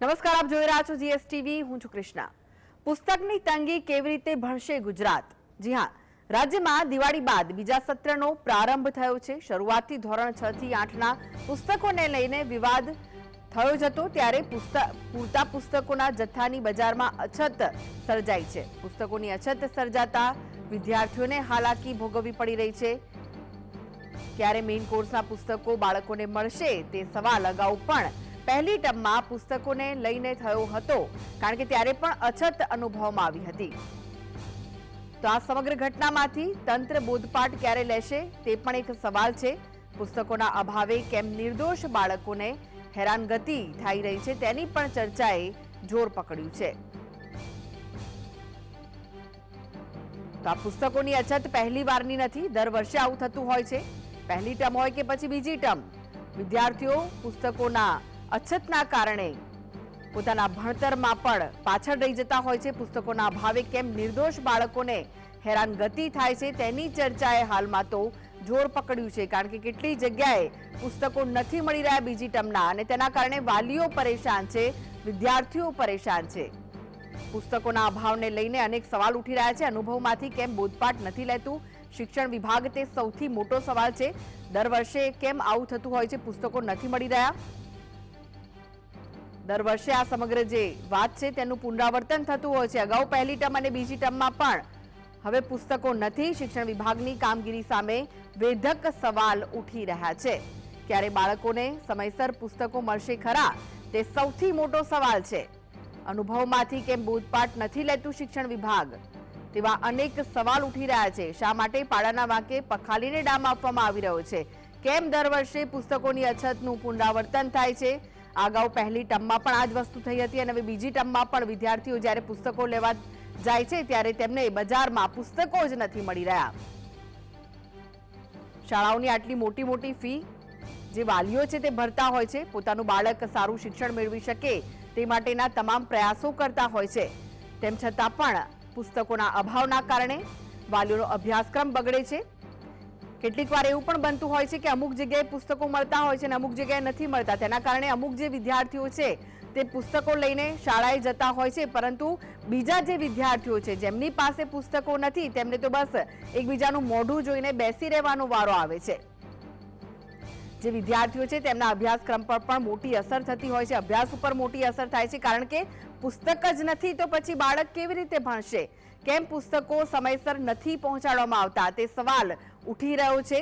નમસ્કાર, આપ જોઈ રહ્યા છો જીએસટીવી. હું છું કૃષ્ણા. પુસ્તકની તંગી કેવી રીતે ભણશે ગુજરાત? જી હા, રાજ્યમાં દિવાળી બાદ બીજા સત્રનો પ્રારંભ થયો છે. શરૂઆતથી ધોરણ છ થી આઠના પુસ્તકોને લઈને વિવાદ થયો જ હતો ત્યારે પૂરતા પુસ્તકોના જથ્થાની બજારમાં અછત સર્જાઈ છે. પુસ્તકોની અછત સર્જાતા વિદ્યાર્થીઓને હાલાકી ભોગવવી પડી રહી છે. ક્યારે મેઇન કોર્સના પુસ્તકો બાળકોને મળશે તે સવાલ અગાઉ પણ પહેલી ટર્મમાં પુસ્તકોને લઈને થયો હતો, કારણ કે ત્યારે પણ અછત અનુભવમાં આવી હતી. તો આ સમગ્ર ઘટનામાંથી તંત્ર બોધપાઠ ક્યારે લેશે, તે પણ એક સવાલ છે. પુસ્તકોના અભાવે કેમ નિર્દોષ બાળકોને હેરાનગતિ થઈ રહી છે, તેની પણ ચર્ચાએ જોર પકડ્યું છે. તો આ પુસ્તકોની અછત પહેલી વારની નથી, દર વર્ષે આવું થતું હોય છે. પહેલી ટર્મ હોય કે પછી બીજી ટર્મ. વિદ્યાર્થીઓ પુસ્તકોના અછતના કારણે પોતાના ભણતરમાં પણ પાછળ રહી જતા હોય છે. પુસ્તકોના અભાવે કેમ નિર્દોષ બાળકોને હેરાનગતિ થાય છે તેની ચર્ચાએ હાલમાં તો જોર પકડ્યું છે, કારણ કે કેટલી જગ્યાએ પુસ્તકો નથી મળી રહ્યા બીજી ટર્મના અને તેના કારણે વાલીઓ પરેશાન છે, વિદ્યાર્થીઓ પરેશાન છે. પુસ્તકોના અભાવને લઈને અનેક સવાલ ઉઠી રહ્યા છે. અનુભવમાંથી કેમ બોધપાઠ નથી લેતું? શિક્ષણ વિભાગ તે સૌથી મોટો સવાલ છે. દર વર્ષે કેમ આવું થતું હોય છે? પુસ્તકો નથી મળી રહ્યા? દર વર્ષે આ સમગ્ર જે વાત છે તેનું પુનરાવર્તન થતું હોય છે. અગાઉ પહેલી ટર્મ અને બીજી ટર્મમાં પણ હવે પુસ્તકો નથી. શિક્ષણ વિભાગની કામગીરી સામે વેધક સવાલ ઉઠી રહ્યા છે. ક્યારે બાળકોને સમયસર પુસ્તકો મળશે ખરા? તે સૌથી મોટો સવાલ છે. અનુભવમાંથી કેમ બોધપાઠ નથી લેતું શિક્ષણ વિભાગ? તેવા અનેક સવાલ ઉઠી રહ્યા છે. શા માટે પાડાના વાંકે પખાલીને ડામ આપવામાં આવી રહ્યો છે? કેમ દર વર્ષે પુસ્તકોની અછતનું પુનરાવર્તન થાય છે? અગાઉ પહેલી ટર્મમાં પણ આ જ વસ્તુ થઈ હતી અને હવે બીજી ટર્મમાં પણ વિદ્યાર્થીઓ જ્યારે પુસ્તકો લેવા જાય છે ત્યારે તેમને બજારમાં પુસ્તકો જ નથી મળી રહ્યા. શાળાઓની આટલી મોટી મોટી ફી જે વાલીઓ છે તે ભરતા હોય છે, પોતાનું બાળક સારું શિક્ષણ મેળવી શકે તે માટેના તમામ પ્રયાસો કરતા હોય છે. તેમ છતાં પણ પુસ્તકોના અભાવના કારણે વાલીઓનો અભ્યાસક્રમ બગડે છે. કેટલીક વાર એવું પણ બનતું હોય છે કે અમુક જગ્યાએ પુસ્તકો મળતા હોય છે અને અમુક જગ્યાએ નથી મળતા. તેના કારણે અમુક જે વિદ્યાર્થીઓ છે, તે પુસ્તકો લઈને શાળાએ જતા હોય છે. પરંતુ બીજા જે વિદ્યાર્થીઓ છે, જેમની પાસે પુસ્તકો નથી, તેમને તો બસ એકબીજાનું મોઢું જોઈને બેસી રહેવાનો વારો આવે છે. જે વિદ્યાર્થીઓ છે, તેમના અભ્યાસક્રમ પર પણ મોટી અસર થતી હોય છે. અભ્યાસ ઉપર મોટી અસર થાય છે, કારણ કે પુસ્તક જ નથી તો પછી બાળક કેવી રીતે ભણશે? કેમ પુસ્તકો સમયસર નથી પહોંચાડવામાં આવતા? તે સવાલ ઉઠી રહ્યો છે.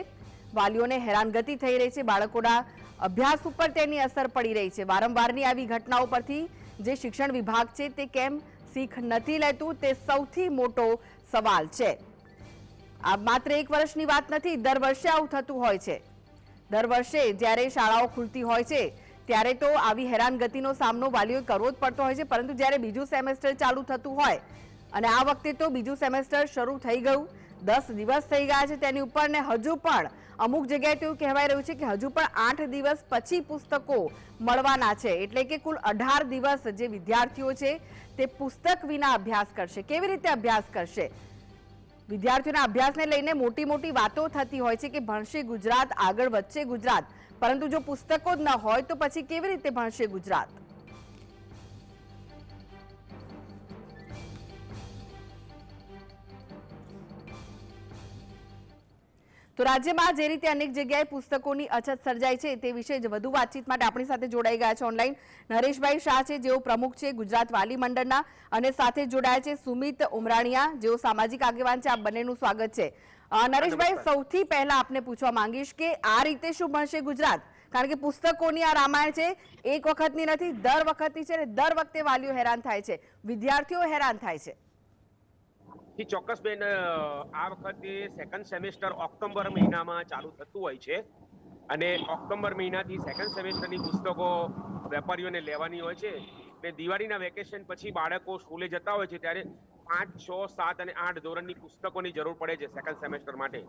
વાલીઓને હેરાનગતિ થઈ રહી છે. બાળકોના અભ્યાસ ઉપર તેની અસર પડી રહી છે. વારંવારની આવી ઘટનાઓ પરથી જે શિક્ષણ વિભાગ છે તે કેમ શીખ નથી લેતું તે સૌથી મોટો સવાલ છે. આ માત્ર એક વર્ષની વાત નથી, દર વર્ષે આવું થતું હોય છે. દર વર્ષે જ્યારે શાળાઓ ખુલતી હોય છે, ત્યારે તો આવી હેરાનગતિનો સામનો વાલીઓએ કરવો જ પડતો હોય છે. પરંતુ જ્યારે બીજું સેમેસ્ટર ચાલુ થતું હોય અને આ વખતે તો બીજું સેમેસ્ટર શરૂ થઈ ગયું દસ દિવસ થઈ ગયા છે તેની ઉપર ને હજુ પણ અમુક જગ્યાએ તો એવું કહેવાય રહ્યું છે કે હજુ પણ આઠ દિવસ પછી પુસ્તકો મળવાના છે. એટલે કે કુલ અઢાર દિવસ જે વિદ્યાર્થીઓ છે તે પુસ્તક વિના અભ્યાસ કરશે. કેવી રીતે અભ્યાસ કરશે? વિદ્યાર્થીઓના અભ્યાસને લઈને મોટી મોટી વાતો થતી હોય છે કે ભણશે ગુજરાત, આગળ વધશે ગુજરાત. પરંતુ જો પુસ્તકો જ ન હોય તો પછી કેવી રીતે ભણશે ગુજરાત? તો રાજ્યમાં જે રીતે અનેક જગ્યાએ પુસ્તકોની અછત સર્જાય છે તે વિશે જ વધુ વાતચીત માટે આપણી સાથે જોડાઈ ગયા છે ઓનલાઈન નરેશભાઈ શાહ છે જેઓ પ્રમુખ છે ગુજરાત વાલી મંડળના અને સાથે જોડાયા છે સુમિત ઉમરાણીયા જેઓ સામાજિક આગેવાન છે. આ બંનેનું સ્વાગત છે. નરેશભાઈ સૌથી પહેલા આપને પૂછવા માંગીશ કે આ રીતે શું ભણશે ગુજરાત? કારણ કે પુસ્તકોની આ રામાયણ છે એક વખતની નથી દર વખતની છે અને દર વખતે વાલીઓ હેરાન થાય છે. વિદ્યાર્થીઓ હેરાન થાય છે. જી ચોક્કસ બેન આ વખતે સેકન્ડ સેમેસ્ટર ઓક્ટોબર મહિનામાં ચાલુ થતું હોય છે. અને ઓક્ટોબર મહિનાથી સેકન્ડ સેમેસ્ટરની પુસ્તકો વેપારીઓને લેવાની હોય છે. ને દિવાળીના વેકેશન પછી બાળકો સ્કૂલે જતા હોય છે, ત્યારે પાંચ, છ, સાત અને આઠ ધોરણની પુસ્તકોની જરૂર પડે છે સેકન્ડ સેમેસ્ટર માટે.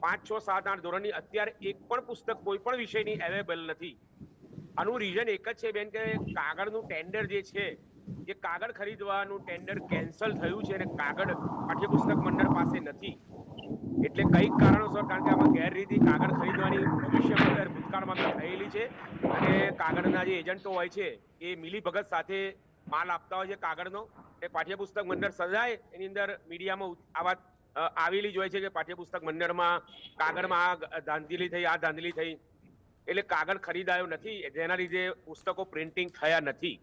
પાંચ, છ, સાત, આઠ ધોરણની અત્યારે એક પણ પુસ્તક કોઈ પણ વિષયની અવેલેબલ નથી. આનું રીઝન એક જ છે બેન કે કાગળનું ટેન્ડર જે છે એ કાગળ ખરીદવાનું ટેન્ડર કેન્સલ થયું છે અને કાગળ પાઠ્યપુસ્તક મંડળ પાસે નથી. એટલે કંઈક કારણોસર, કારણ કે આમાં ગેરરીતિ કાગળ ખરીદવાની ભવિષ્યમાં અંદર ભૂતકાળમાં થયેલી છે અને કાગળના જે એજન્ટો હોય છે, એ મિલીભગત સાથે માલ આપતા હોય છે કાગળનો. એ પાઠ્યપુસ્તક મંડળ સજાય, એની અંદર મીડિયામાં આ વાત આવેલી જ હોય છે કે પાઠ્યપુસ્તક મંડળમાં કાગળમાં આ ધાંધલી થઈ, આ ધાંધલી થઈ. એટલે કાગળ ખરીદાયો નથી, જેના લીધે પુસ્તકો પ્રિન્ટિંગ થયા નથી.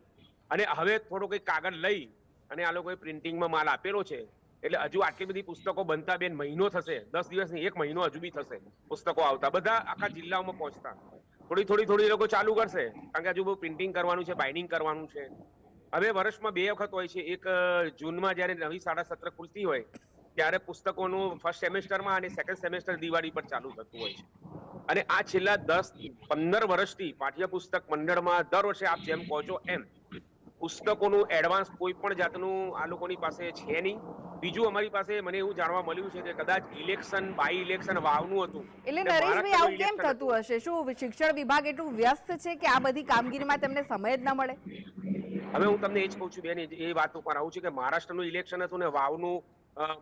અને હવે થોડો કંઈક કાગળ લઈ અને આ લોકોએ પ્રિન્ટિંગમાં માલ આપેલો છે. એટલે હજુ આટલી બધી પુસ્તકો બનતા બેન મહિનો થશે. દસ દિવસની એક મહિનો હજુ બી થશે પુસ્તકો આવતા. બધા આખા જિલ્લાઓમાં પહોંચતા. થોડી થોડી થોડી લોકો ચાલુ કરશે. કારણ કે હજુ બહુ પ્રિન્ટિંગ કરવાનું છે બાઇન્ડિંગ કરવાનું છે. હવે વર્ષમાં બે વખત હોય છે. એક જૂનમાં જ્યારે નવી શાળા સત્ર ખુલતી હોય, ત્યારે પુસ્તકોનું ફર્સ્ટ સેમેસ્ટરમાં અને સેકન્ડ સેમેસ્ટર દિવાળી પર ચાલુ થતું હોય છે. અને આ છેલ્લા દસ પંદર વર્ષથી પાઠ્યપુસ્તક મંડળમાં દર વર્ષે આપ જેમ કહો છો એમ પુસ્તકોનું એડવાન્સ કોઈ પણ જાતનું આ લોકોની પાસે છે નહીં. બીજું અમારી પાસે મને એવું જાણવા મળ્યું છે કે કદાચ ઇલેક્શન બાય ઇલેક્શન વાવનું હતું. એટલે નરેશભાઈ આવું કેમ થતું હશે? શું શિક્ષણ વિભાગ એટલું વ્યસ્ત છે કે આ બધી કામગીરીમાં તેમને સમય જ ના મળે? હવે હું તમને એ જ કહું છું બેન એ- વાત ઉપર આવું છું કે મહારાષ્ટ્રનું ઇલેક્શન હતું ને વાવનું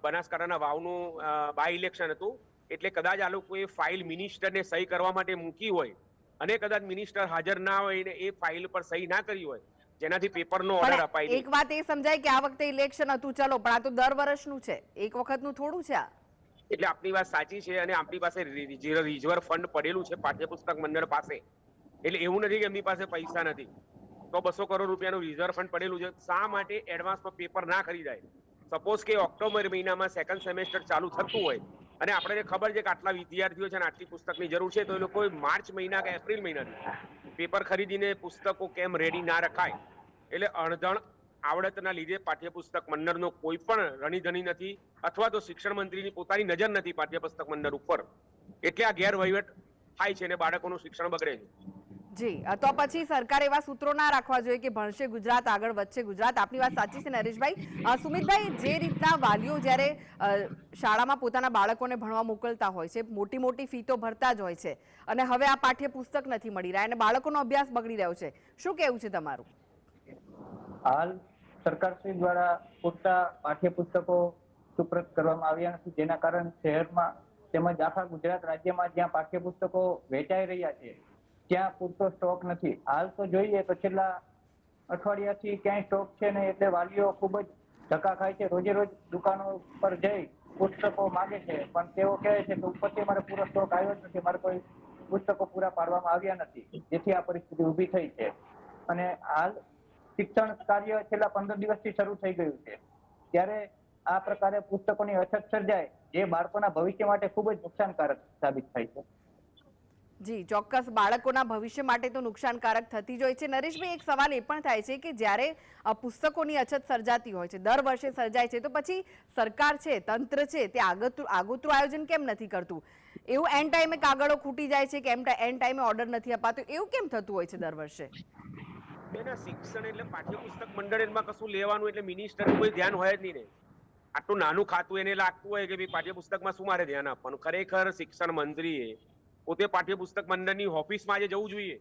બનાસકાંઠાના વાવનું બાય ઇલેક્શન હતું. એટલે કદાચ આ લોકોએ ફાઇલ મિનિસ્ટરને સહી કરવા માટે મૂકી હોય અને કદાચ મિનિસ્ટર હાજર ના હોય ને એ ફાઇલ પર સહી ના કરી હોય જેનાથી પેપરનો ઓર્ડર અપાઈ એક વાત એ સમજાય કે આ વખતે ઇલેક્શન હતું ચલો પણ આ તો દર વર્ષનું છે. એક વખતનું થોડું છે આ. એટલે આપની વાત સાચી છે અને આપણી પાસે રિઝર્વ ફંડ પડેલું છે પાઠ્યપુસ્તક મંડળ પાસે એટલે એવું નથી કે એમની પાસે પૈસા નથી. તો બસો કરોડ રૂપિયાનું રિઝર્વ ફંડ પડેલું છે શા માટે એડવાન્સમાં પેપર ના ખરીદાય સપોઝ કે ઓક્ટોબર મહિનામાં સેકન્ડ સેમેસ્ટર ચાલુ થતું હોય અને આપણે ખબર છે કે આટલા વિદ્યાર્થીઓ છે અને આટલી પુસ્તકની જરૂર છે તો એ લોકો માર્ચ મહિના કે એપ્રિલ મહિનાથી. પેપર ખરીદીને પુસ્તકો કેમ રેડી ના રખાય? એટલે અણધણ આવડતના લીધે પાઠ્યપુસ્તક મંડળનો કોઈ પણ રણીધણી નથી અથવા તો શિક્ષણ મંત્રીની પોતાની નજર નથી પાઠ્યપુસ્તક મંડળ ઉપર. એટલે આ ગેરવહીવટ થાય છે અને બાળકોનું શિક્ષણ બગડે છે. જી. તો પછી સરકાર એવા સૂત્રો ના રાખવા જોઈએ કે ભણશે ગુજરાત, આગળ વધશે ગુજરાત. આપની વાત સાચી છે નરેશભાઈ. સુમિતભાઈ, જે રીતના વાલીઓ જ્યારે શાળામાં પોતાના બાળકોને ભણવા મોકલતા હોય છે, મોટી મોટી ફી તો ભરતા જ હોય છે. અને હવે આ પાઠ્યપુસ્તક નથી મળી રહ્યા. અને બાળકોનો અભ્યાસ બગડી રહ્યો છે. શું કેવું છે તમારું? હાલ સરકારશ્રી દ્વારા પૂરતા પાઠ્યપુસ્તકો સુપ્રત કરવામાં આવ્યા નથી. જેના કારણે શહેરમાં તેમજ આખા ગુજરાત રાજ્યમાં જ્યાં પાઠ્યપુસ્તકો વેચાઈ રહ્યા છે ત્યાં પૂરતો સ્ટોક નથી. હાલ તો જોઈએ તો છેલ્લા અઠવાડિયાથી ક્યાંય સ્ટોક છે ને એટલે વાલીઓ ખૂબ જ ધક્કા ખાય છે. રોજે રોજ દુકાનો પર જઈ પુસ્તકો માંગે છે. પણ તેઓ કહે છે કે ઉપરથી મારે પૂરો સ્ટોક આવ્યો જ નથી. મારે કોઈ પુસ્તકો પૂરા પાડવામાં આવ્યા નથી. જેથી આ પરિસ્થિતિ ઊભી થઈ છે. અને હાલ શિક્ષણ કાર્ય છેલ્લા પંદર દિવસથી શરૂ થઈ ગયું છે. ત્યારે આ પ્રકારે પુસ્તકોની અછત સર્જાય એ બાળકોના ભવિષ્ય માટે ખૂબ જ નુકસાનકારક સાબિત થાય છે. જી, ચોક્કસ બાળકોના ભવિષ્ય માટે તો નુકસાનકારક થતી જ હોય છે. નરેશભાઈ, એક સવાલ એ પણ થાય છે કે જ્યારે પુસ્તકોની અછત સર્જાતી હોય છે, દર વર્ષે સર્જાય છે, તો પછી સરકાર છે, તંત્ર છે, તે આગોતરું આયોજન કેમ નથી કરતું? એવું એન ટાઈમે કાગળો ખૂટી જાય છે કે એમ એન ટાઈમે ઓર્ડર નથી અપાતો, એવું કેમ થતું હોય છે દર વર્ષે? બેના શિક્ષણ એટલે પાઠ્યપુસ્તક મંડળ એમાં કશું લેવાનું એટલે મિનિસ્ટર કોઈ ધ્યાન હોય જ નહીં આટલું નાનું ખાતું એને લાગતું હોય કે ભાઈ પાઠ્યપુસ્તકમાં શું મારે ધ્યાન આપવાનું? ખરેખર શિક્ષણ મંત્રીએ પોતે પાઠ્યપુસ્તક મંડળની ઓફિસમાં આજે જવું જોઈએ.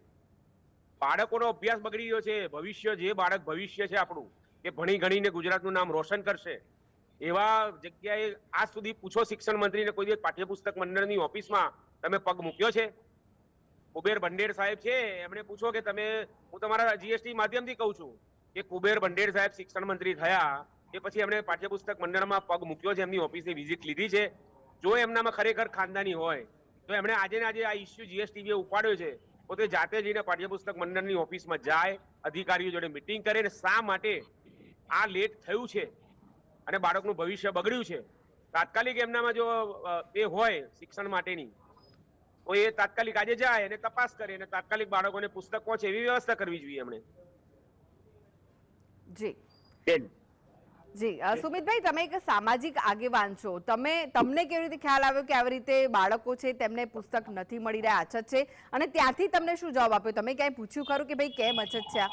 બાળકોનો અભ્યાસ બગડી રહ્યો છે. ભવિષ્ય જે બાળક ભવિષ્ય છે આપણું કે ભણી ગણીને ગુજરાતનું નામ રોશન કરશે. એવા જગ્યાએ આજ સુધી પૂછો શિક્ષણ મંત્રીને કોઈ દિવસ પાઠ્યપુસ્તક મંડળની ઓફિસમાં તમે પગ મૂક્યો છે? કુબેર ભંડેર સાહેબ છે. એમણે પૂછો કે તમે, હું તમારા જીએસટી માધ્યમથી કહું છું કે કુબેર ભંડેર સાહેબ શિક્ષણ મંત્રી થયા એ પછી એમણે પાઠ્યપુસ્તક મંડળમાં પગ મૂક્યો છે. એમની ઓફિસની વિઝિટ લીધી છે. જો એમનામાં ખરેખર ખાનદાની હોય તો એમણે આજે ને આજે આ ઇસ્યુ જીએસટી ઉપાડ્યો છે. પોતે જાતે જઈને પાઠ્યપુસ્તક મંડળની ઓફિસમાં જાય અધિકારીઓ જોડે મિટિંગ કરે ને શા માટે આ લેટ થયું છે અને બાળકનું ભવિષ્ય બગડ્યું છે. તાત્કાલિક એમનામાં જો એ હોય શિક્ષણ માટેની તો એ તાત્કાલિક આજે જાય અને તપાસ કરે અને તાત્કાલિક બાળકોને પુસ્તક પહોંચે એવી વ્યવસ્થા કરવી જોઈએ એમણે. જી. બેન જી સુમિતભાઈ તમે એક સામાજિક આગેવાન છો. તમે તમને કેવી રીતે ખ્યાલ આવ્યો કે આવી રીતે બાળકો છે તેમને પુસ્તક નથી મળી રહ્યા અછત છે? અને ત્યાંથી તમને શું જવાબ આપ્યો? તમે ક્યાંય પૂછ્યું ખરું કે ભાઈ કેમ અછત છે આ?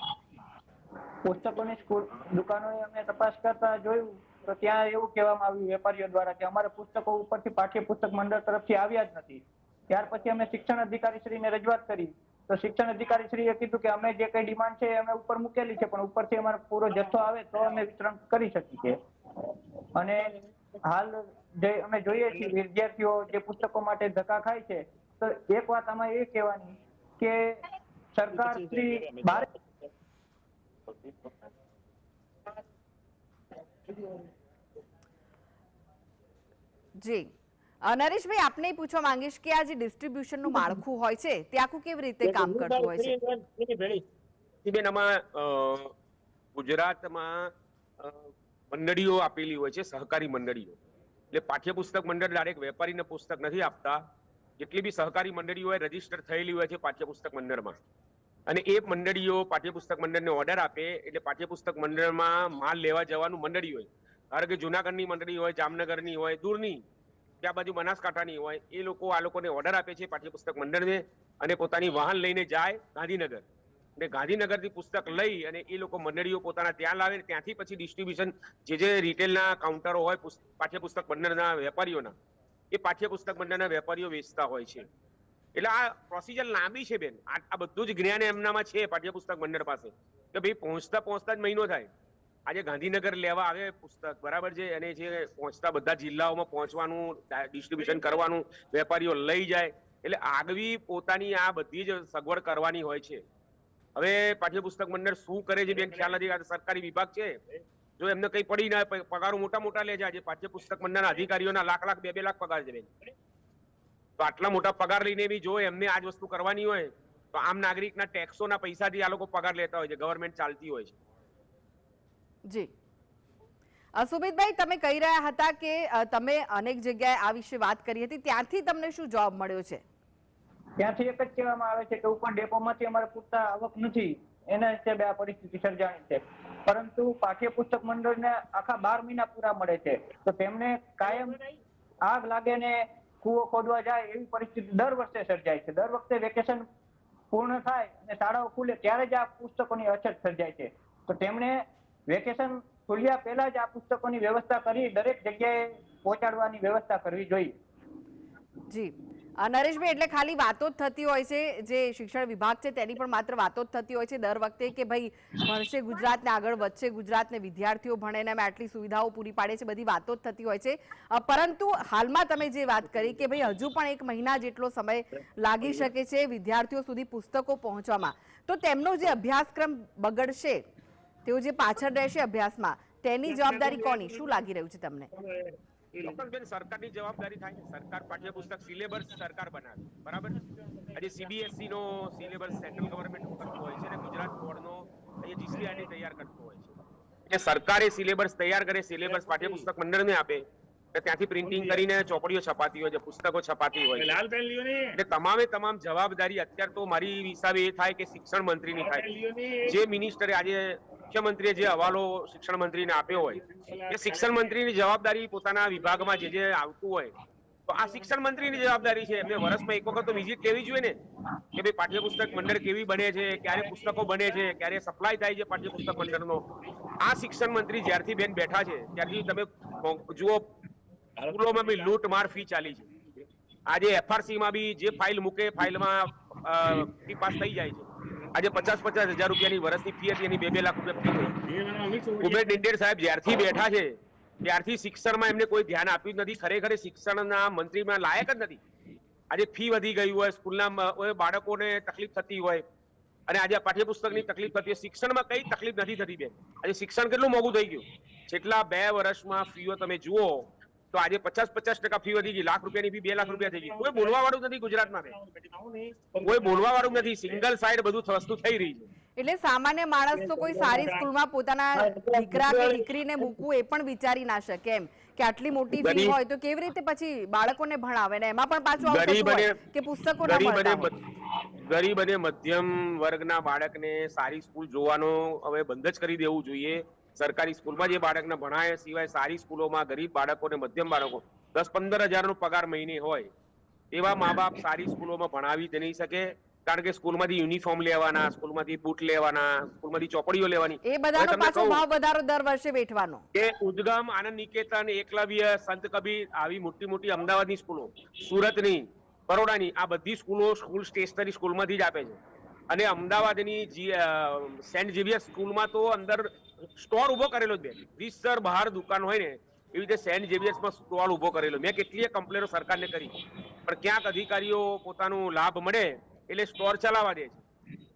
પુસ્તકોની સ્કૂલ દુકાનોએ અમે તપાસ કરતા જોયું તો ત્યાં એવું કહેવામાં આવ્યું વેપારીઓ દ્વારા કે અમારે પુસ્તકો ઉપરથી પાઠ્યપુસ્તક મંડળ તરફથી આવ્યા જ નથી. ત્યાર પછી અમે શિક્ષણ અધિકારી શ્રીને રજૂઆત કરી. તો શિક્ષણ અધિકારી શ્રીએ કીધું કે અમે જે કઈ ડિમાન્ડ છે અમે ઉપર મૂકેલી છે, પણ ઉપરથી અમારો પૂરો જથ્થો આવે તો અમે વિતરણ કરી શકીએ અને હાલ જે અમે જોઈએ છીએ, વિદ્યાર્થીઓ જે પુસ્તકો માટે ધક્કા ખાય છે, તો એક વાત આમાં એ કહેવાની કે સરકાર શ્રી બાર જી. નરેશભાઈ આપને પૂછવા માંગીશ કે આ જે ડિસ્ટ્રીબ્યુશનનું માળખું હોય છે તે આખું કેવી રીતે કામ કરતું હોય છે? બેન આમાં ગુજરાતમાં મંડળીઓ આપેલી હોય છે સહકારી મંડળીઓ. એટલે પાઠ્યપુસ્તક મંડળ ડાયરેક્ટ વેપારીને પુસ્તક નથી આપતા. જેટલી બી સહકારી મંડળીઓ હોય રજિસ્ટર થયેલી હોય છે પાઠ્યપુસ્તક મંડળમાં. અને એ મંડળીઓ પાઠ્યપુસ્તક મંડળને ઓર્ડર આપે એટલે પાઠ્યપુસ્તક મંડળમાં માલ લેવા જવાનું મંડળી હોય ધારો કે જુનાગઢની મંડળી હોય જામનગરની હોય દૂરની. કે બાજુ બનાસકાંઠાની હોય, એ લોકો આ લોકોને ઓર્ડર આપે છે પાઠ્યપુસ્તક મંડળને અને પોતાની વાહન લઈને જાય ગાંધીનગર. અને ગાંધીનગરથી પુસ્તક લઈ અને એ લોકો મંડળીઓ પોતાના ત્યાં લાવે ત્યાંથી પછી ડિસ્ટ્રીબ્યુશન જે જે રિટેલના કાઉન્ટરો હોય, પુસ્ત- પાઠ્યપુસ્તક મંડળના વેપારીઓના, એ પાઠ્યપુસ્તક મંડળના વેપારીઓ વેચતા હોય છે. એટલે આ પ્રોસિજર લાંબી છે બેન. આ બધું જ જ્ઞાન એમનામાં છે પાઠ્યપુસ્તક મંડળ પાસે. કે ભાઈ પહોંચતા પહોંચતા જ મહિનો થાય. આજે ગાંધીનગર લેવા આવે પુસ્તક, બરાબર છે? અને જે પહોંચતા બધા જિલ્લાઓમાં પહોંચવાનું ડિસ્ટ્રીબ્યુશન કરવાનું વેપારીઓ લઈ જાય. એટલે આગવી પોતાની આ બધી જ સગવડ કરવાની હોય છે. હવે પાઠ્યપુસ્તક મંડળ શું કરે છે બેન? ખ્યાલ નથી? સરકારી વિભાગ છે. જો એમને કઈ પડી ના પગારો મોટા મોટા લે છે આજે પાઠ્યપુસ્તક મંડળના અધિકારીઓના લાખ લાખ, બે બે લાખ પગાર છે બેન. તો આટલા મોટા પગાર લઈને બી જો એમને આ જ વસ્તુ કરવાની હોય, તો આમ નાગરિકના ટેક્સોના પૈસાથી આ લોકો પગાર લેતા હોય છે. ગવર્મેન્ટ ચાલતી હોય છે. જી. સુમિતભાઈ, તમે કહી રહ્યા હતા કે તમે અનેક જગ્યાએ આ વિશે વાત કરી હતી. ત્યારથી તમને શું જોબ મળ્યો છે? ત્યાંથી એક જ કહેવામાં આવે છે કે ઉપન ડેપોમાંથી અમારે પૂરતા આવક નથી. એના હિસાબે આ પરિસ્થિતિ સર્જાણી છે. પરંતુ પાઠ્યપુસ્તક મંડળને આખા બાર મહિના પૂરા મળે છે. તો તેમને કાયમ આગ લાગે ને કૂવો ખોદવા જાય એવી પરિસ્થિતિ દર વર્ષે સર્જાય છે. દર વખતે વેકેશન પૂર્ણ થાય અને શાળાઓ ખુલે ત્યારે જ આ પુસ્તકોની અછત સર્જાય છે. તો તેમણે વેકેશન ખુલ્યા પહેલા જ આ પુસ્તકોની વ્યવસ્થા કરી, દરેક જગ્યાએ પહોંચાડવાની વ્યવસ્થા કરવી જોઈએ. જી. નરેશભાઈ, એટલે ખાલી વાતો જ થતી હોય છે, જે શિક્ષણ વિભાગ છે તેની પણ માત્ર વાતો જ થતી હોય છે દર વખતે કે ભાઈ ભણશે ગુજરાતને આગળ, વધશે ગુજરાતને, વિદ્યાર્થીઓ ભણે ને આટલી સુવિધાઓ પૂરી પાડે છે, બધી વાતો જ થતી હોય છે. પરંતુ હાલમાં તમે જે વાત કરી કે ભાઈ હજુ પણ એક મહિના જેટલો સમય લાગી શકે છે વિદ્યાર્થીઓ સુધી પુસ્તકો પહોંચવામાં, તો તેમનો જે અભ્યાસક્રમ બગડશે તેઓ જે પાછળ રહેશે અભ્યાસમાં તેની જવાબદારી કોની? શું લાગી રહ્યું છે તમને? સરકારની જવાબદારી થાય સરકાર પાઠ્યપુસ્તક સિલેબસ સરકાર બનાવે. બરાબર આજે સીબીએસઈ નો સિલેબસ સેન્ટ્રલ ગવર્મેન્ટ કરતો હોય છે અને ગુજરાત બોર્ડ નો અહીંયા જીસીઆરટી તૈયાર કરતો હોય છે. એટલે સરકારે સિલેબસ તૈયાર કરે સિલેબસ પાઠ્યપુસ્તક મંડળને આપે ત્યાંથી પ્રિન્ટિંગ કરીને ચોપડીઓ છપાતી હોય છે પુસ્તકો છપાતી હોય એટલે તમામે તમામ જવાબદારી અત્યારે તો મારી હિસાબે એ થાય કે શિક્ષણ મંત્રીની ની. થાય જે મિનિસ્ટરે આજે મુખ્યમંત્રીએ જે હવાલો શિક્ષણ મંત્રીને આપ્યો હોય, એ શિક્ષણ મંત્રીની જવાબદારી પોતાના વિભાગમાં જે જે આવતું હોય, તો આ શિક્ષણ મંત્રીની જવાબદારી છે. એમને વર્ષમાં એક વખત તો વિઝિટ લેવી જોઈએ ને, કે ભાઈ પાઠ્યપુસ્તક મંડળ કેવી બને છે, ક્યારે પુસ્તકો બને છે, ક્યારે સપ્લાય થાય છે પાઠ્યપુસ્તક મંડળનો. આ શિક્ષણ મંત્રી જ્યારથી બેન બેઠા છે, ત્યારથી તમે જુઓ, સ્કૂલોમાં બી લૂંટ માર ફી ચાલી છે. આજે એફઆરસી માં બી જે ફાઇલ મૂકે ફાઇલમાં પાસ થઈ જાય છે. આજે પચાસ પચાસ હજાર રૂપિયાની વર્ષની ફી હતી એની બે બે લાખ રૂપિયા ફી થઈ. ઉમેશ ડિંડેર સાહેબ જ્યારથી બેઠા છે ત્યારથી શિક્ષણમાં એમને કોઈ ધ્યાન આપ્યું જ નથી ખરેખર શિક્ષણના મંત્રીમાં લાયક જ નથી. આજે ફી વધી ગઈ હોય સ્કૂલના બાળકોને તકલીફ થતી હોય અને આજે પાઠ્યપુસ્તકની તકલીફ થતી હોય શિક્ષણમાં કઈ તકલીફ નથી થતી બેન? આજે શિક્ષણ કેટલું મોંઘું થઈ ગયું? છેલ્લા બે વર્ષમાં ફીઓ તમે જુઓ તો આજે પચાસ પચાસ ટકા ફી વધી ગઈ. લાખ રૂપિયાની ફી બે લાખ રૂપિયા થઈ ગઈ. કોઈ બોલવા વાળું નથી ગુજરાતમાં કોઈ બોલવા વાળું નથી. સિંગલ સાઈડ બધું વસ્તુ થઈ રહી છે. એટલે સામાન્ય માણસ તો કોઈ સારી સ્કૂલમાં પોતાના દીકરા કે દીકરીને મૂકવું એ પણ વિચારી ના શકે એમ. કે આટલી મોટી ફી હોય તો કેવી રીતે પછી બાળકોને ભણાવે ને? એમાં પણ પાછું ગરીબ અને- કે પુસ્તકો ગરીબ અને મધ્યમ વર્ગના બાળકને સારી સ્કૂલ જોવાનો હવે બંધ જ કરી દેવું જોઈએ. સરકારી સ્કૂલમાં જે બાળકને ભણાય સિવાય સારી સ્કૂલોમાં ગરીબ બાળકોને મધ્યમ બાળકો દસ પંદર હજારનો પગાર મહિને હોય એવા મા બાપ સારી સ્કૂલોમાં ભણાવી જ નહીં શકે કારણ કે સ્કૂલમાંથી યુનિફોર્મ લેવાના સ્કૂલમાંથી બૂટ લેવાના સ્કૂલમાંથી ચોપડીઓ લેવાની. એ બધાનો પાછો ભાવ વધારો દર વર્ષે વેઠવાનો. કે ઉદગમ આનંદ નિકેતન એકલવ્ય સંત કબીર આવી મોટી મોટી અમદાવાદની સ્કૂલો સુરતની બરોડાની આ બધી સ્કૂલો સ્કૂલ સ્ટેશનરી સ્કૂલમાંથી જ આપે છે. અને અમદાવાદની સેન્ટ ઝેવિયર સ્કૂલમાં તો અંદર સ્ટોર ઊભો કરેલો જ રીતસર બહાર દુકાન હોય ને, એવી રીતે સેન્ટ ઝેવિયર્સમાં સ્ટોલ ઊભો કરેલો. મેં કેટલીય કમ્પ્લેનો સરકારને કરી. પણ ક્યાંક અધિકારીઓ પોતાનું લાભ મળે એટલે સ્ટોર ચલાવવા દે છે.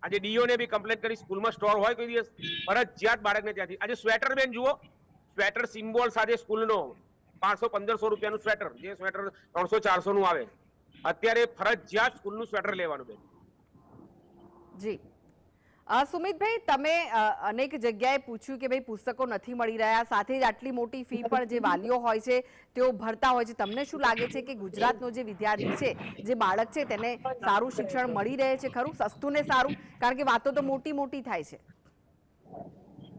આજે ડીઓ ને બી કમ્પ્લેન કરી, સ્કૂલમાં સ્ટોર હોય કોઈ દિવસ. ફરજિયાત બાળકને ત્યાંથી. આજે સ્વેટર બેન જુઓ. સ્વેટર સિમ્બોલ સાથે સ્કૂલનો. પાંચસો, પંદરસો રૂપિયાનું સ્વેટર. જે સ્વેટર ત્રણસો ચારસો નું આવે. અત્યારે ફરજિયાત સ્કૂલનું સ્વેટર લેવાનું બેન. જી. સુમિતભાઈ, તમે અનેક જગ્યાએ પૂછ્યું કે ભાઈ પુસ્તકો નથી મળી રહ્યા, સાથે જ આટલી મોટી ફી પણ જે વાલીઓ હોય છે, તેઓ ભરતા હોય છે. તમને શું લાગે છે કે ગુજરાતનો જે વિદ્યાર્થી છે, જે બાળક છે, તેને સારું શિક્ષણ મળી રહે છે ખરું? સસ્તું ને સારું? કારણ કે વાતો તો મોટી મોટી થાય છે.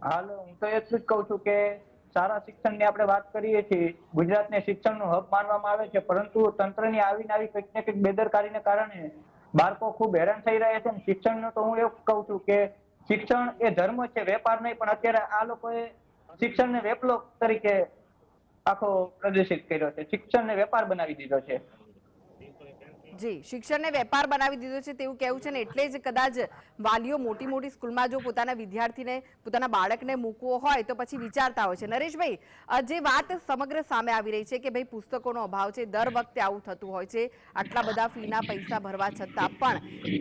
હાલો હું તો એટલું જ કહું છું કે સારા શિક્ષણની આપણે વાત કરીએ છીએ. ગુજરાતને શિક્ષણનું હબ માનવામાં આવે છે, પરંતુ તંત્રની આવીને આવી કંઈક ને કંઈક બેદરકારીને કારણે બાળકો ખૂબ હેરાન થઈ રહ્યા છે શિક્ષણનું તો હું એવું કહું છું કે શિક્ષણ એ ધર્મ છે, વેપાર નહીં, પણ અત્યારે આ લોકોએ શિક્ષણને વેપલો તરીકે આખો પ્રદર્શિત કર્યો છે. શિક્ષણને વેપાર બનાવી દીધો છે. જી, શિક્ષણને વેપાર બનાવી દીધો છે તેવું કહેવું છે ને એટલે જ કદાચ વાલીઓ મોટી મોટી સ્કૂલમાં જો પોતાના વિદ્યાર્થીને, પોતાના બાળકને મૂકવો હોય તો પછી વિચારતા હોય છે. નરેશભાઈ જે વાત સમગ્ર સામે આવી રહી છે કે ભાઈ પુસ્તકોનો અભાવ છે, દર વખતે આવું થતું હોય છે, આટલા બધા ફીના પૈસા ભરવા છતાં પણ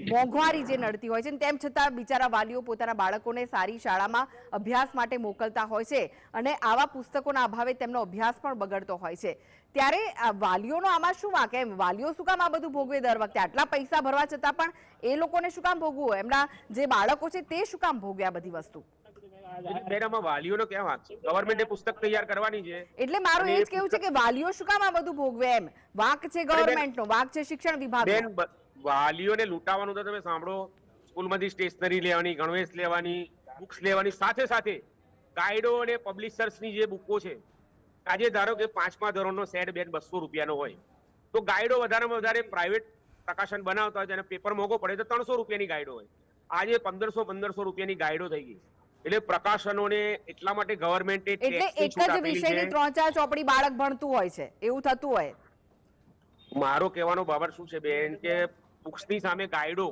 મોંઘવારી જે નડતી હોય છે તેમ છતાં બિચારા વાલીઓ પોતાના બાળકોને સારી શાળામાં અભ્યાસ માટે મોકલતા હોય છે અને આવા પુસ્તકોના અભાવે તેમનો અભ્યાસ પણ બગડતો હોય છે. ત્યારે વાલીઓનો આમાં શું વાંક? એમ વાલીઓ શું કામ આ બધું ભોગવે દર વખતે? આટલા પૈસા ભરવા છતાં પણ એ લોકોને શું કામ ભોગવું એમના જે બાળકો છે તે શું કામ ભોગવે આ બધી વસ્તુ? બેન આમાં વાલીઓનો ક્યાં વાંક છે? ગવર્મેન્ટે પુસ્તક તૈયાર કરવાની છે. એટલે મારું એ જ કેવું છે કે વાલીઓ શું કામ આ બધું ભોગવે એમ? વાંક છે ગવર્મેન્ટનો વાંક છે શિક્ષણ વિભાગનો. બેન વાલીઓને લૂંટાવાનું તો તમે સાંભળો. સ્કૂલમાંથી સ્ટેશનરી લેવાની ગણવેશ લેવાની બુક્સ લેવાની સાથે સાથે ગાઈડો અને પબ્લિશર્સની જે બુકો છે આજે ધારો કે પાંચમા ધોરણનો સેટ બેગ બસો રૂપિયાનો હોય તો ગાઈડો વધારેમાં વધારે પ્રાઇવેટ પ્રકાશન બનાવતા હોય અને પેપર મોંઘો પડે તો ત્રણસો રૂપિયાની ગાઈડો હોય. આજે પંદરસો પંદરસો રૂપિયાની ગાઈડો થઈ ગઈ એટલે પ્રકાશનોને એટલા માટે ગવર્મેન્ટે એટલે એક જ વિષયની ત્રણ ચાર ચોપડી બાળક ભણતું હોય છે એવું થતું હોય. મારો કહેવાનો બાબત શું છે બેન કે બુક્સની સામે ગાઈડો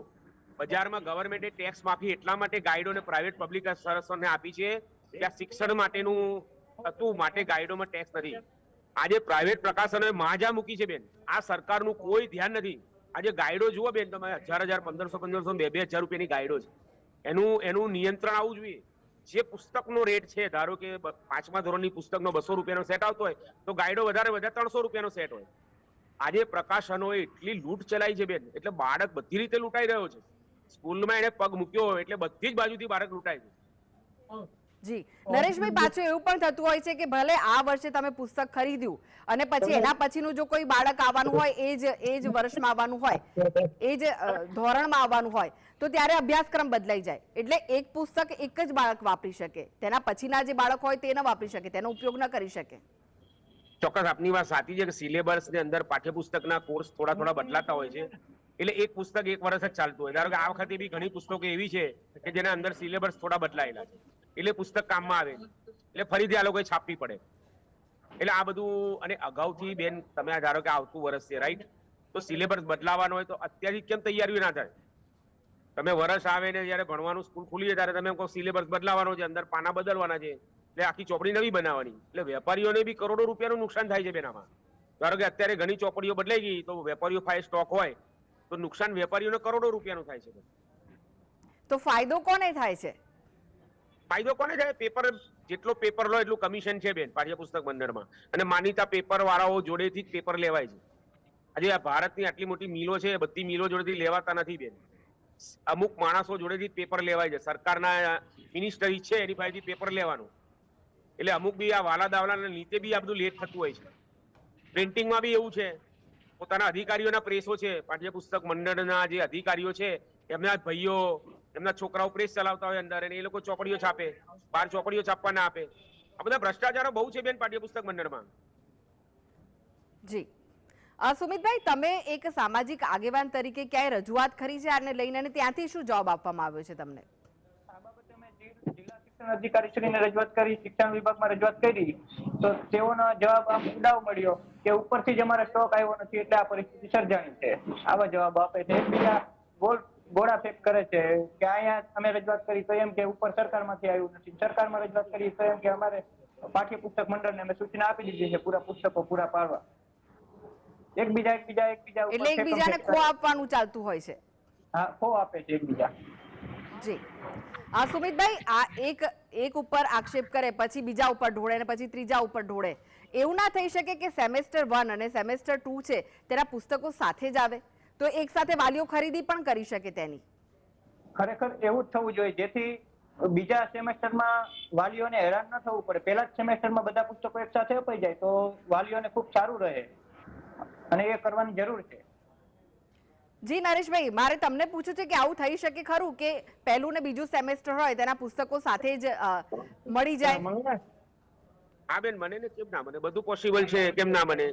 બજારમાં ગવર્મેન્ટે ટેક્સ માફી એટલા માટે ગાઈડો ને પ્રાઇવેટ પબ્લિક સંસ્થાઓને આપી છે કે આ શિક્ષણ માટેનું હતું માટે ગાઈડોમાં ટેક્સ નથી. આજે પ્રાઇવેટ પ્રકાશનોએ માજા મૂકી છે બેન. આ સરકારનું કોઈ ધ્યાન નથી. આજે ગાઈડો જુઓ બેન તમે, હજાર હજાર, પંદરસો પંદરસો, બે બે હજાર રૂપિયાની ગાઈડો છે. એનું એનું નિયંત્રણ આવવું જોઈએ. જે પુસ્તકનો રેટ છે, ધારો કે પાંચમા ધોરણની પુસ્તકનો બસો રૂપિયાનો સેટ આવતો હોય, તો ગાઈડો વધારે વધારે ત્રણસો રૂપિયાનો સેટ હોય. આજે પ્રકાશનોએ એટલી લૂંટ ચલાવી છે બેન. એટલે બાળક બધી રીતે લૂંટાઈ રહ્યો છે. સ્કૂલમાં એને પગ મૂક્યો હોય, એટલે બધી જ બાજુથી બાળક લૂંટાય છે. જી. નરેશભાઈ પાછું એવું પણ થતું હોય છે કે ભલે આ વર્ષે તમે પુસ્તક ખરીદ્યું અને પછી એના પછીનું જો કોઈ બાળક આવવાનું હોય એ જ એ જ વર્ષમાં આવવાનું હોય એ જ ધોરણમાં આવવાનું હોય તો ત્યારે અભ્યાસક્રમ બદલાઈ જાય. એટલે એક પુસ્તક એક જ બાળક વાપરી શકે. તેના પછીના જે બાળક હોય તે ન વાપરી શકે તેનો ઉપયોગ ન કરી શકે. ચોક્કસ આપની વાત સાચી છે કે સિલેબસની અંદર પાઠ્યપુસ્તકના કોર્સ થોડા થોડા બદલાતા હોય છે. એટલે એક પુસ્તક એક વર્ષ જ ચાલતું હોય. ધારો કે આ વખતે બી ઘણી પુસ્તકો એવી છે કે જેના અંદર સિલેબસ થોડા બદલાયેલા છે. એટલે પુસ્તક કામમાં આવે. એટલે ફરીથી આ લોકોએ છાપવી પડે. એટલે આ બધું, અને અગાઉથી બેન, તમે આ ધારો કે આવતું વર્ષ છે રાઈટ તો સિલેબસ બદલાવાનો હોય તો અત્યારથી કેમ તૈયારીઓ ના થાય? તમે વર્ષ આવે ને જ્યારે ભણવાનું સ્કૂલ ખુલી જાય ત્યારે તમે કહો સિલેબસ બદલાવાનો છે, અંદર પાના બદલવાના છે, એટલે આખી ચોપડી નવી બનાવવાની. એટલે વેપારીઓને બી કરોડો રૂપિયાનું નુકસાન થાય છે બેન આમાં. ધારો કે અત્યારે ઘણી ચોપડીઓ બદલાઈ ગઈ, તો વેપારીઓ પાસે સ્ટોક હોય, તો નુકસાન વેપારીઓને કરોડો રૂપિયાનું થાય છે. તો ફાયદો કોને થાય છે? ફાયદો કોને થાય? પેપર જેટલો પેપર લો એટલું કમિશન છે બેન, પાઠ્યપુસ્તક મંડળમાં અને માનીતા પેપર વાળાઓ જોડેથી જ પેપર લેવાય છે. આજે આ ભારતની આટલી મોટી મિલો છે, એ બધી મિલો જોડેથી લેવાતા નથી બેન. અમુક માણસો જોડેથી પેપર લેવાય છે. સરકારના મિનિસ્ટરી છે, એની પાસેથી પેપર લેવાનું. એટલે અમુક બી આ વાલા દાવલાના નીચે બી આ બધું લેટ થતું હોય છે. પ્રિન્ટિંગમાં બી એવું છે. પોતાના અધિકારીઓના પ્રેસો છે. પાઠ્યપુસ્તક મંડળના જે અધિકારીઓ છે, એમના ભાઈઓ એમના છોકરાઓ પ્રેસ ચલાવતા હોય અંદર અને એ લોકો ચોપડીઓ છાપે બાર ચોપડીઓ છાપવા ના આપે. આ બધા ભ્રષ્ટાચારો બહુ છે બેન પાઠ્યપુસ્તક મંડળમાં. જી. સુમિતભાઈ તમે એક સામાજિક આગેવાન તરીકે ક્યાંય રજૂઆત કરી છે? આને લઈને અને ત્યાંથી શું જવાબ આપવામાં આવ્યો છે તમને? આ બાબતે અમે જી- જિલ્લા શિક્ષણ અધિકારીશ્રીને રજૂઆત કરી શિક્ષણ વિભાગમાં રજૂઆત કરી. તો તેઓનો જવાબ આમ ઉડાવ મળ્યો કે ઉપરથી જ અમારે સ્ટોક આવ્યો નથી એટલે આ પરિસ્થિતિ સર્જાણી છે. આવા જવાબ આપે છે. એકબીજા ગોળ ગોળા ફેક કરે છે કે અહીંયા અમે રજૂઆત કરી તો એમ કે ઉપર સરકારમાંથી આવ્યું નથી. સરકારમાં રજૂઆત કરી તો એમ કે અમારે પાઠ્યપુસ્તક મંડળને અમે સૂચના આપી દીધી છે પૂરા પુસ્તકો પૂરા પાડવા. એકબીજા એકબીજા એકબીજા એટલે એકબીજાને ખો આપવાનું ચાલતું હોય છે? હા ખો આપે છે એકબીજા. જી. આ સુમિતભાઈ આ એક એક ઉપર આક્ષેપ કરે પછી બીજા ઉપર ઢોળે અને પછી ત્રીજા ઉપર ઢોળે. એવું ના થઈ શકે કે સેમેસ્ટર વન અને સેમેસ્ટર ટુ છે તેના પુસ્તકો સાથે જ આવે? તો એક સાથે વાલીઓ ખરીદી પણ કરી શકે તેની. ખરેખર એવું જ થવું જોઈએ. જેથી બીજા સેમેસ્ટરમાં વાલીઓને હેરાન ન થવું પડે. પહેલા જ સેમેસ્ટરમાં બધા પુસ્તકો એક સાથે અપાઈ જાય તો વાલીઓને ખૂબ સારું રહે. અને એ કરવાની જરૂર છે. જી નરેશભાઈ મારે તમને પૂછ્યું છે કે આવું થઈ શકે ખરું કે પહેલું ને બીજું સેમેસ્ટર હોય તેના પુસ્તકો સાથે જ મળી જાય? હા બેન મને ને કેમ ના મને? બધું પોસિબલ છે કેમ ના મને?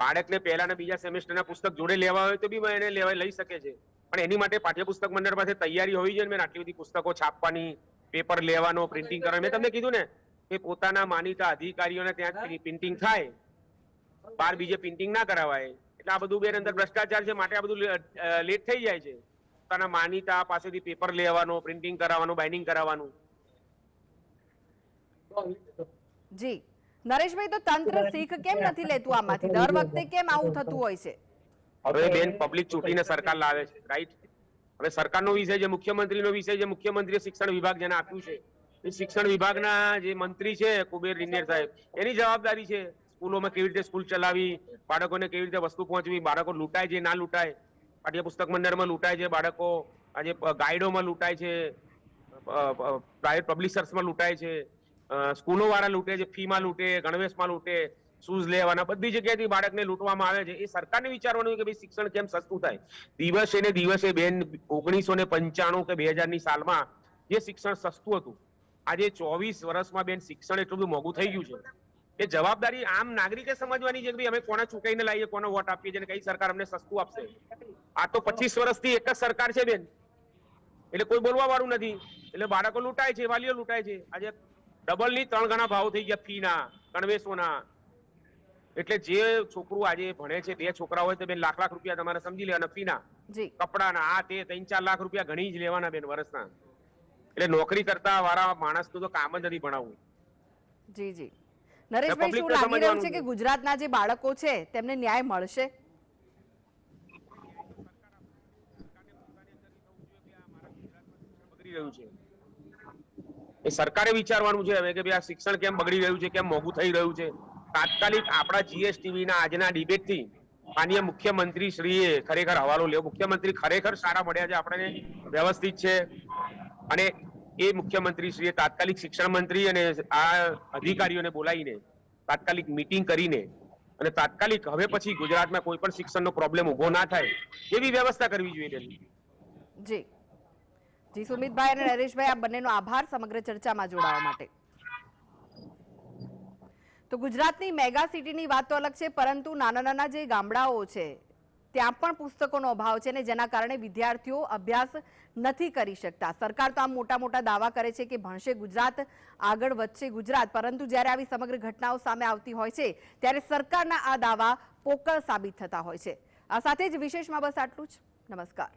બાળકને પહેલાના બીજા સેમેસ્ટરના પુસ્તક જોડે લેવા હોય તો બી એને લેવા લઈ શકે છે. પણ એની માટે પાઠ્યપુસ્તક મંડળ પાસે તૈયારી હોવી જોઈએ મેં આટલી બધી પુસ્તકો છાપવાની પેપર લેવાનો પ્રિન્ટિંગ કરવાનું. મેં તમને કીધું ને કે પોતાના માનીતા અધિકારીઓને ત્યાં પ્રિન્ટિંગ થાય. બાર બીજે પ્રિન્ટિંગ ના કરાવાય. એટલે આ બધું બેન અંદર ભ્રષ્ટાચાર છે માટે આ બધું લેટ થઈ જાય છે. પોતાના માનીતા પાસેથી પેપર લેવાનો પ્રિન્ટિંગ કરાવવાનું બાઇન્ડિંગ કરાવવાનું. જી. નરેશભાઈ તો તંત્ર શીખ કેમ નથી લેતું આમાંથી? દર વખતે કેમ આવું થતું હોય છે? હવે બેન પબ્લિક ચૂંટીને સરકાર લાવે છે રાઈટ હવે સરકારનો વિષય છે મુખ્યમંત્રીનો વિષય છે મુખ્યમંત્રીએ શિક્ષણ વિભાગ જેને આપ્યું છે. એ શિક્ષણ વિભાગના જે મંત્રી છે કુબેર રિનેર સાહેબ એની જવાબદારી છે સ્કૂલોમાં કેવી રીતે સ્કૂલ ચલાવી બાળકોને કેવી રીતે વસ્તુ પહોંચવી બાળકો લૂંટાય છે ના લૂંટાય પાઠ્યપુસ્તક મંડળમાં લૂંટાય છે બાળકો આજે ગાઈડોમાં લૂંટાય છે પ્રાઇવેટ પબ્લિશર્સમાં લૂંટાય છે. સ્કૂલો વાળા લૂંટે છે, ફીમાં લૂંટે, ગણવેશમાં લૂંટે શૂઝ લેવાના, બધી જગ્યાએથી બાળકને લૂંટવામાં આવે છે. એ સરકારને વિચારવાનું કે ભાઈ શિક્ષણ કેમ સસ્તું થાય? દિવસે ને દિવસે બેન ઓગણીસો ને પંચાણું કે બે હજારની સાલમાં જે શિક્ષણ સસ્તું હતું, આજે ચોવીસ વર્ષમાં બેન શિક્ષણ એટલું બધું મોંઘું થઈ ગયું છે. એ જવાબદારી આમ નાગરિકે સમજવાની છે કે ભાઈ અમે કોને ચૂકાઈને લાવીએ, કોને વોટ આપીએ છીએ કઈ સરકાર અમને સસ્તું આપશે? આ તો પચીસ વર્ષથી એક જ સરકાર છે બેન. એટલે કોઈ બોલવા વાળું નથી. એટલે બાળકો લૂંટાય છે, વાલીઓ લૂંટાય છે. આજે ડબલની ત્રણ ગણા ભાવ થઈ ગયા ફીના ગણવેશોના. એટલે જે છોકરું આજે ભણે છે બે છોકરા હોય તો બેન લાખ લાખ રૂપિયા તમારે સમજી લેવાના ફીના. કપડાના આ તે ત્રણ ચાર લાખ રૂપિયા ઘણી જ લેવાના બેન વર્ષના. એટલે નોકરી કરતા વાળા માણસનું તો કામ જ નથી ભણાવવું. જી જી. નરેશભાઈ શું લાગી રહ્યું છે કે. ગુજરાતના જે બાળકો છે તેમને ન્યાય મળશે? રહ્યું છે. એ સરકારે વિચારવાનું છે હવે કે ભાઈ આ શિક્ષણ કેમ બગડી રહ્યું છે, કેમ મોંઘું થઈ રહ્યું છે? તાત્કાલિક આપણા જીએસટીવી ના આજના ડિબેટથી માનીય મુખ્યમંત્રી શ્રીએ ખરેખર હવાલો લેવો મુખ્યમંત્રી ખરેખર સારા મળ્યા છે આપણે વ્યવસ્થિત છે. અને એ મુખ્યમંત્રી શ્રીએ તાત્કાલિક શિક્ષણ મંત્રી અને આ અધિકારીઓને બોલાવીને તાત્કાલિક મીટિંગ કરીને અને તાત્કાલિક હવે પછી ગુજરાતમાં કોઈ પણ શિક્ષણનો પ્રોબ્લેમ ઊભો ના થાય એવી વ્યવસ્થા કરવી જોઈએ. જી. જી, સુમિતભાઈ અને નરેશભાઈ આ બંનેનો આભાર સમગ્ર ચર્ચામાં જોડાવા માટે. તો ગુજરાતની મેગા સિટીની વાત તો અલગ છે, પરંતુ નાના નાના જે ગામડાઓ છે, ત્યાં પણ પુસ્તકોનો અભાવ છે અને જેના કારણે વિદ્યાર્થીઓ અભ્યાસ નથી કરી શકતા. સરકાર તો આમ મોટા મોટા દાવા કરે છે કે ભણશે ગુજરાત, આગળ વધશે ગુજરાત. પરંતુ જ્યારે આવી સમગ્ર ઘટનાઓ સામે આવતી હોય છે, ત્યારે સરકારના આ દાવા પોકળ સાબિત થતા હોય છે. આ સાથે જ વિશેષમાં બસ આટલું જ. નમસ્કાર.